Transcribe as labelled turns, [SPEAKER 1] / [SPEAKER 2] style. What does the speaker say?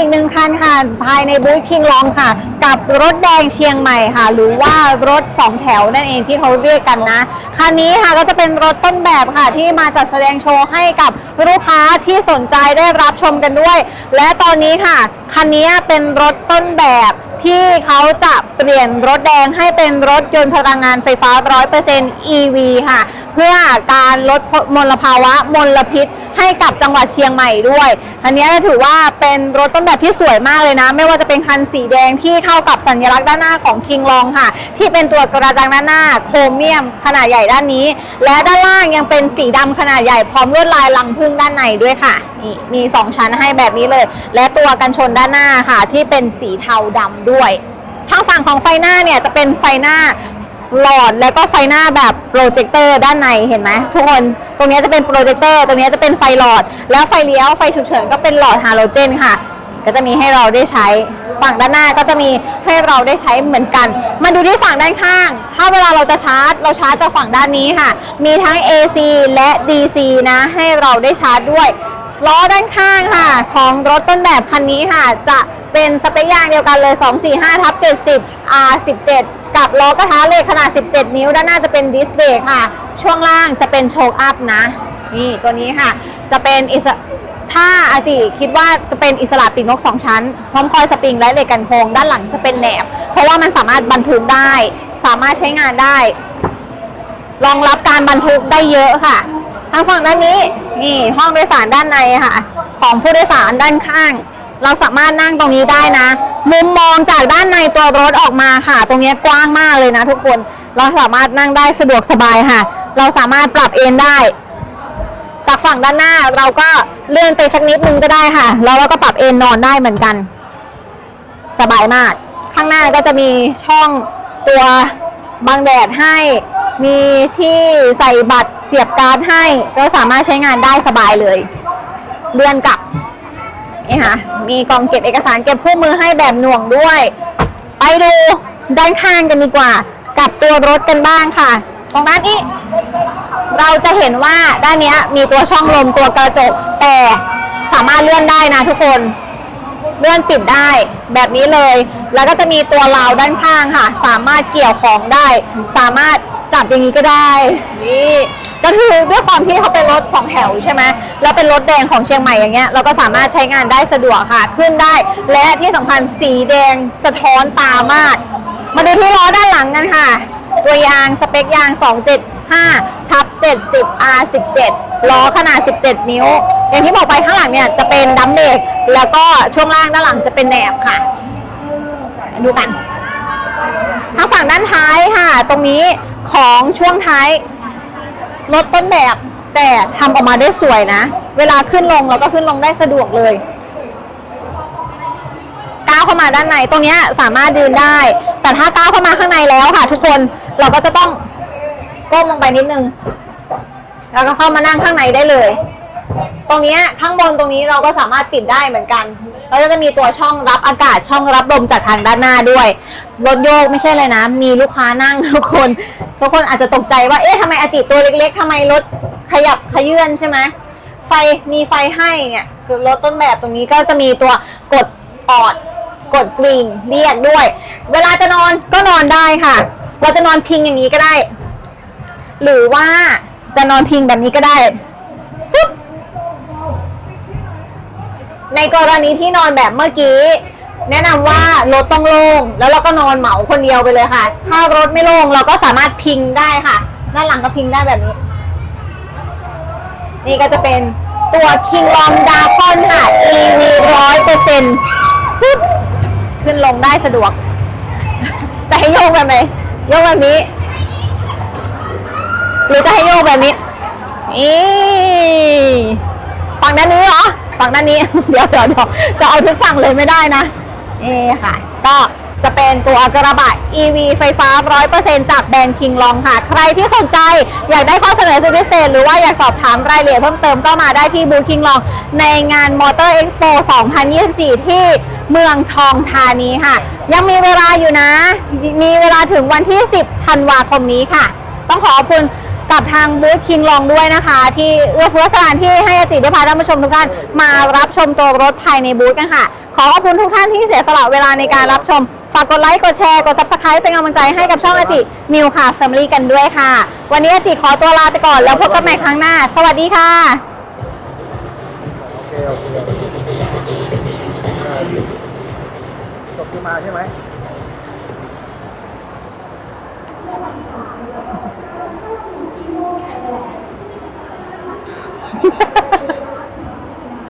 [SPEAKER 1] อีกหนึ่งคันค่ะ ภายในบูธคิงลองค่ะ กับรถแดงเชียงใหม่ค่ะ หรือว่ารถ2แถวนั่นเองที่เขาเรียกกันนะ คันนี้ค่ะก็จะเป็นรถต้นแบบค่ะ ที่มาจัดแสดงโชว์ให้กับลูกค้าที่สนใจได้รับชมกันด้วย และตอนนี้ค่ะ คันนี้เป็นรถต้นแบบที่เขาจะเปลี่ยนรถแดงให้เป็นรถยนต์พลังงานไฟฟ้า 100% EV ค่ะ เพื่อการลดมลภาวะมลพิษ ให้กับจังหวัดเชียงใหม่ด้วย อันนี้ถือว่าเป็นรถต้นแบบที่สวยมากเลยนะ ไม่ว่าจะเป็นคันสีแดงที่เข้ากับสัญลักษณ์ด้านหน้าของ King Long ค่ะ ที่เป็นตัวกระจังด้านหน้าโครเมียมขนาดใหญ่ด้านนี้ และด้านล่างยังเป็นสีดำขนาดใหญ่พร้อมลวดลายลังพึ่งด้านในด้วยค่ะนี่มี 2 ชั้นให้แบบนี้เลย และตัวกันชนด้านหน้าค่ะ ที่เป็นสีเทาดำด้วยทางฝั่งของไฟหน้าเนี่ยจะเป็นไฟหน้า หลอดแล้วก็ไฟหน้าแบบโปรเจคเตอร์ด้านในเห็นไหมทุกคนตรงนี้จะเป็นโปรเจคเตอร์ตรงนี้จะเป็นไฟหลอด แล้วไฟเลี้ยวไฟฉุกเฉินก็เป็นหลอดฮาโลเจนค่ะ ก็จะมีให้เราได้ใช้ฝั่งด้านหน้าก็จะมีให้เราได้ใช้เหมือนกัน มาดูที่ฝั่งด้านข้าง ถ้าเวลาเราจะชาร์จ เราชาร์จจากฝั่งด้านนี้ค่ะ มีทั้ง AC และ DC นะ ให้เราได้ชาร์จด้วยล้อด้านข้างค่ะ ของรถต้นแบบคันนี้ค่ะ จะเป็นสเปคยางเดียวกันเลย 245ทับ70 R17 กับล้อกระทะเหล็กขนาด 17 นิ้ว ด้านหน้าจะเป็นดิสเบรกค่ะ ช่วงล่างจะเป็นโชคอัพนะ นี่ตัวนี้ค่ะ จะเป็นอิสถ้าอาจิคิดว่าจะเป็นอิสระปีกนก 2 ชั้น พร้อมคอยสปริงและเหล็กกันโค้งด้านหลังจะเป็นแหนบ เพราะว่ามันสามารถบรรทุกได้ สามารถใช้งานได้รองรับการบรรทุกได้เยอะค่ะ ทางฝั่งด้านนี้นี่ห้องโดยสารด้านในค่ะ ของผู้โดยสารด้านข้าง เราสามารถนั่งตรงนี้ได้นะ มุมมองจากด้านในตัวรถออกมาค่ะ ตรงนี้กว้างมากเลยนะทุกคน เราสามารถนั่งได้สะดวกสบายค่ะ เราสามารถปรับเอนได้ จากฝั่งด้านหน้าเราก็เลื่อนไปสักนิดนึงก็ได้ค่ะ แล้วเราก็ปรับเอนนอนได้เหมือนกัน สบายมาก ข้างหน้าก็จะมีช่องตัวบังแดดให้ มีที่ใส่บัตรเสียบการ์ดให้ ก็สามารถใช้งานได้สบายเลย เลื่อนกลับ นี่ค่ะ มีกล่องเก็บเอกสารเก็บคู่มือให้แบบหน่วงด้วย ไปดูด้านข้างกันดีกว่า กับตัวรถกันบ้างค่ะ ตรงด้านนี้ เราจะเห็นว่าด้านนี้มีตัวช่องลมตัวกระจก แต่สามารถเลื่อนได้นะทุกคน เลื่อนปิดได้แบบนี้เลย แล้วก็จะมีตัวราวด้านข้างค่ะ สามารถเกี่ยวของได้ สามารถจับอย่างนี้ก็ได้ นี่ ก็คือด้วยความที่เขาเป็นรถสองแถวใช่ไหมแล้วเป็นรถแดงของเชียงใหม่อย่างเงี้ยเราก็สามารถใช้งานได้สะดวกค่ะขึ้นได้ และที่สำคัญสีแดงสะท้อนตามาก มาดูที่ล้อด้านหลังกันค่ะ ตัวยางสเปคยาง 275ทับ70 R17 ล้อขนาด 17 นิ้ว อย่างที่บอกไปข้างหลังเนี่ยจะเป็นดัมเบรกแล้วก็ช่วงล่างด้านหลังจะเป็นแหนบค่ะ ดูกันทางฝั่งด้านท้ายค่ะ ตรงนี้ของช่วงท้าย รถต้นแบบแต่ทำออกมาได้สวยนะ เวลาขึ้นลงเราก็ขึ้นลงได้สะดวกเลยก้าวเข้ามาด้านในตรงนี้สามารถยืนได้ แต่ถ้าก้าวเข้ามาข้างในแล้วค่ะ ทุกคนเราก็จะต้องก้มลงไปนิดนึง แล้วก็เข้ามานั่งข้างในได้เลย ตรงนี้ข้างบนตรงนี้เราก็สามารถปิดได้เหมือนกันแล้วจะมีตัวช่องรับอากาศช่องรับลมจากทางด้านหน้าด้วยรถโยกไม่ใช่เลยนะ มีลูกค้านั่งทุกคน ทุกคนอาจจะตกใจว่า เอ๊ะทำไมอติตัวเล็กๆทำไมรถขยับขยื่นใช่ไหม ไฟมีไฟให้เนี่ย คือรถต้นแบบตรงนี้ก็จะมีตัวกดออด กดกริ่งเรียกด้วย เวลาจะนอนก็นอนได้ค่ะ เราจะนอนพิงอย่างนี้ก็ได้ หรือว่าจะนอนพิงแบบนี้ก็ได้ปุ๊บในกรณีที่นอนแบบเมื่อกี้ แนะนำว่ารถต้องโล่งแล้วเราก็นอนเหมาคนเดียวไปเลยค่ะ ถ้ารถไม่โล่งเราก็สามารถพิงได้ค่ะ ด้านหลังก็พิงได้แบบนี้ นี่ก็จะเป็นตัว King Long d a c o n ค่ะ EV ร้อยเปอร์เซ็นต์ขึ้นลงได้สะดวก จะให้โยกแบบไหนโยกแบบนี้ หรือจะให้โยกแบบนี้ นี่ฝั่งด้านนี้เหรอ ฝั่งด้านนี้ เดี๋ยวเดี๋ยวเดี๋ยวจะเอาทุกฝั่งเลยไม่ได้นะ นี่ค่ะ ก็จะเป็นตัวกระบะ EV ไฟฟ้า 100%จากแบรนด์ King Long ค่ะ ใครที่สนใจอยากได้ข้อเสนอสุดพิเศษ หรือว่าอยากสอบถามรายละเอียดเพิ่มเติมก็มาได้ที่บูธ King Long ในงาน Motor Expo 2024 ที่เมืองทองธานีค่ะ ยังมีเวลาอยู่นะ มีเวลาถึงวันที่ 10 ธันวาคมนี้ค่ะ ต้องขอขอบคุณ กับทางบูธคิงลองด้วยนะคะ ที่เอื้อเฟื้อสถานที่ให้อาจิได้พาท่านผู้ชมทุกท่านมารับชมตัวรถภายในบูธกันค่ะ ขอขอบคุณทุกท่านที่เสียสละเวลาในการรับชม ฝากกดไลค์กดแชร์กด subscribe เป็นกำลังใจให้กับช่องอาจินิวค่ะ Family กันด้วยค่ะ วันนี้อาจิขอตัวลาไปก่อนแล้วพบกันใหม่ครั้งหน้า สวัสดีค่ะ
[SPEAKER 2] โอเคโอเคจบคือมาใช่ไหม